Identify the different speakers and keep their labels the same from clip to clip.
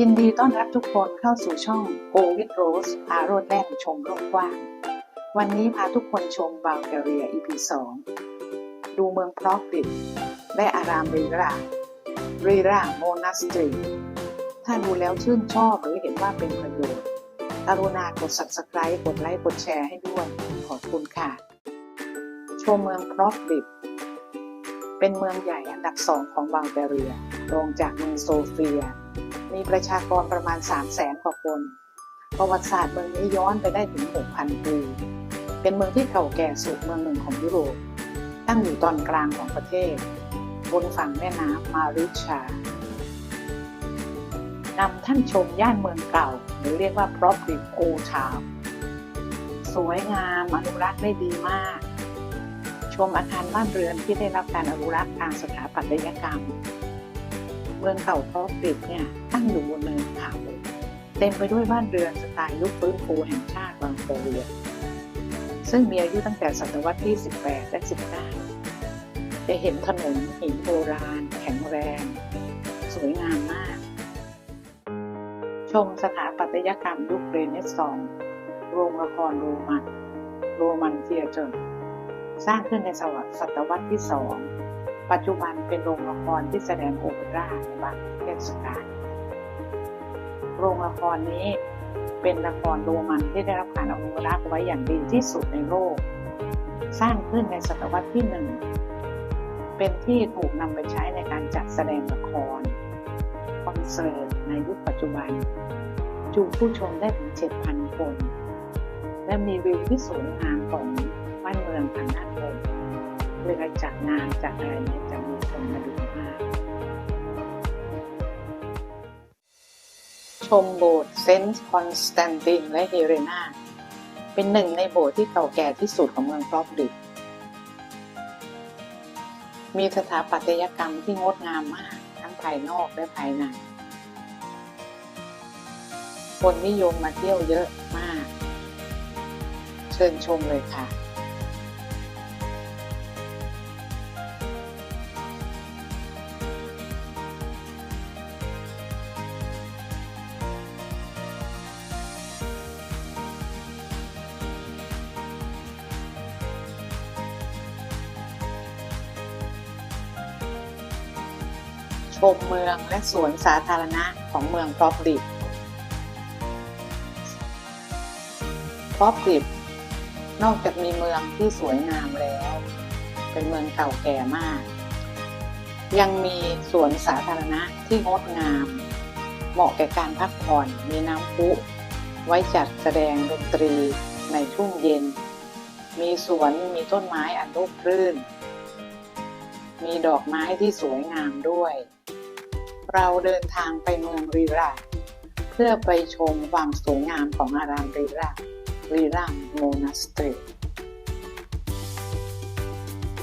Speaker 1: ยินดีต้อนรับทุกคนเข้าสู่ช่อง Go with Rose พาโรดแล่นชมโลกกว้าง วันนี้พาทุกคนชมบาลแกเรีย EP 2 ดูเมืองพรอกริดและอารามรีรารีราโมนาสตรี ถ้าดูแล้วชื่นชอบหรือเห็นว่าเป็นประโยชน์กรุณากด subscribe กดไลค์ กดแชร์ให้ด้วย ขอบคุณค่ะ ชมเมืองพรอกริดเป็นเมืองใหญ่อันดับสองของบัลแกเรีย รองจากเมืองโซเฟีย มีประชากรประมาณ 3 0 0แสนกว่าคน ประวัติศาสตร์เมืองนี้ย้อนไปได้ถึง 6,000 ปี เป็นเมืองที่เก่าแก่สุดเมืองหนึ่งของยุโรป ตั้งอยู่ตอนกลางของประเทศ บนฝั่งแม่น้ำมาริชานำท่านชมย่านเมืองเก่า หรือเรียกว่า Property Old Town สวยงามอนุรักษ์ได้ดีมาก ชมอาคารบ้านเรือนที่ได้รับการอนุรักษ์ทางสถาปัตยกรรม มืองเก่าพรอกริดเนี่ยตั้งอยู่บนเนินเขาเต็มไปด้วยบ้านเรือนสไตล์ยุคฟื้นฟูแห่งชาติบางโคเรียซึ่งมีอายุตั้งแต่ศตวรรษที่ 18 และ 19 จะเห็นถนนหินโบราณ แข็งแรง สวยงามมาก ชมสถาปัตยกรรมยุคเรเนซองส์โรงละครโรมัน โรมันเทียเตอร์สร้างขึ้นในศตวรรษที่สอง ปัจจุบันเป็นโรงละครที่แสดงโอเปร่าในบางเทศกาลโรงละครนี้เป็นละครโรมันที่ได้รับการอนุรักษ์ไว้อย่างดีที่สุดในโลก สร้างขึ้นในศตวรรษที่หนึ่ง เป็นที่ถูกนำไปใช้ในการจัดแสดงละคร คอนเสิร์ตในยุคปัจจุบัน จูผู้ชมได้ถึง 7,000 คน และมีวิวที่สวยงามของบ้านเมืองทางด้านบน เวลาจัดงานจัดอะไรเนี่ยจะมีคนมาดูมาก ชมโบสถ์เซนต์คอนสแตนตินและเฮเรนาเป็นหนึ่งในโบสถ์ที่เก่าแก่ที่สุดของเมืองพรอบดิกมีสถาปัตยกรรมที่งดงามมาก ทั้งภายนอกและภายใน คนนิยมมาเที่ยวเยอะมาก เชิญชมเลยค่ะ ชมเมืองและสวนสาธารณะของเมืองพรอพลิปพรอพลิปนอกจากมีเมืองที่สวยงามแล้ว เป็นเมืองเก่าแก่มาก ยังมีสวนสาธารณะที่งดงาม เหมาะแก่การพักผ่อนมีน้ำพุไว้จัดแสดงดนตรีในช่วงเย็น มีสวนมีต้นไม้อันร่มรื่น มีดอกไม้ที่สวยงามด้วย เราเดินทางไปเมืองรีรา เพื่อไปชมความสวยงามของอารามรีรารีราโมนาสเตรี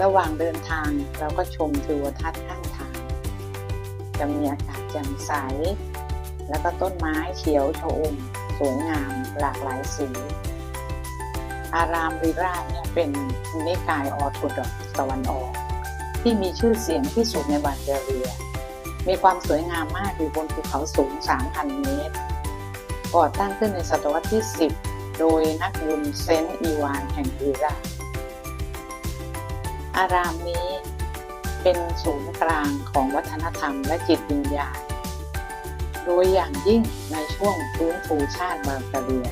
Speaker 1: ระหว่างเดินทางเราก็ชมทิวทัศน์ข้างทาง จะมีอากาศแจ่มใส แล้วก็ต้นไม้เขียวชอุ่มสวยงามหลากหลายสี อารามรีราเนี่ยเป็นนิกายออร์โธดอกตะวันออก ที่มีชื่อเสียงที่สุดในบัลแกเรีย มีความสวยงามมากอยู่บนภูเขาสูง 3,000 เมตร ก่อตั้งขึ้นในศตวรรษที่ 10 โดยนักบุญเซนต์อีวานแห่งวีราอารามนี้เป็นศูนย์กลางของวัฒนธรรมและจิตวิญญาณ โดยอย่างยิ่งในช่วงฟื้นฟูชาติบัลกเรีย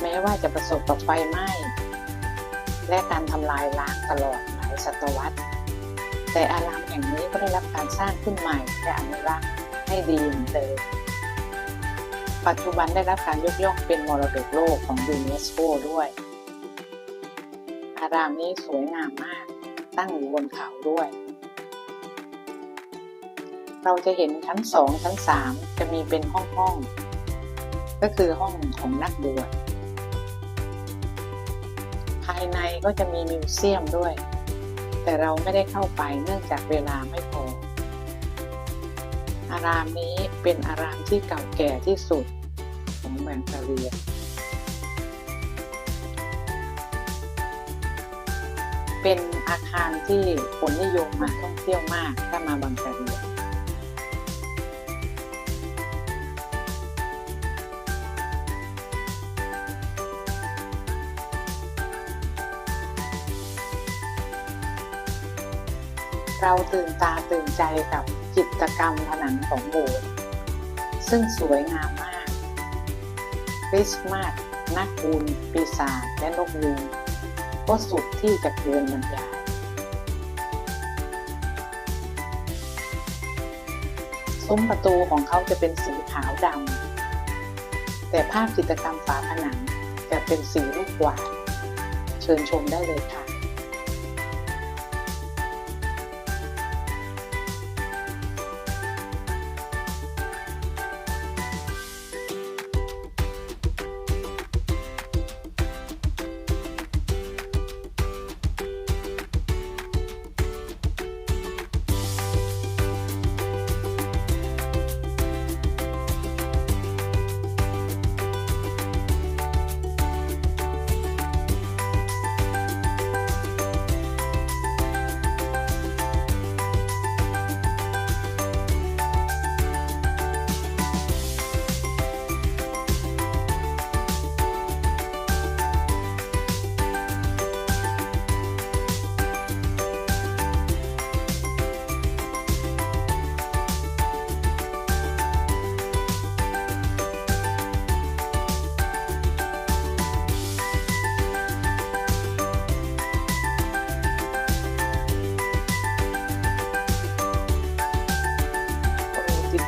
Speaker 1: แม้ว่าจะประสบกับไฟไหม้ และการทำลายล้างตลอดหลายศตวรรษ แต่อารามแห่งนี้ก็ได้รับการสร้างขึ้นใหม่และอนุรักษ์ให้ดีเหมือนเดิมปัจจุบันได้รับการยกย่องเป็นมรดกโลกของยูเนสโกด้วย อารามนี้สวยงามมาก ตั้งอยู่บนเขาด้วย เราจะเห็นชั้นสองชั้นสามจะมีเป็นห้องห้องๆก็คือห้องของนักบวชภายในก็จะมีมิวเซียมด้วย แต่เราไม่ได้เข้าไปเนื่องจากเวลาไม่พอ อารามนี้เป็นอารามที่เก่าแก่ที่สุดของเมืองกาเรียเป็นอาคารที่คนนิยมมาท่องเที่ยวมากถ้ามาบางกะเเราตื่นตาตื่นใจกับจิตรกรรมผนังของโบสถ์ซึ่งสวยงามมากคริสต์มาสนักบุญปีศาจและนกยูงก็สุดที่จะเกินบรรยายซุ้มประตูของเขาจะเป็นสีขาวดำแต่ภาพจิตรกรรมฝาผนังจะเป็นสีลูกหวานเชิญชมได้เลยค่ะ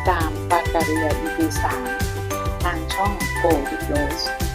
Speaker 1: ตามปาการีย EP 3ทางช่องโกดิโลส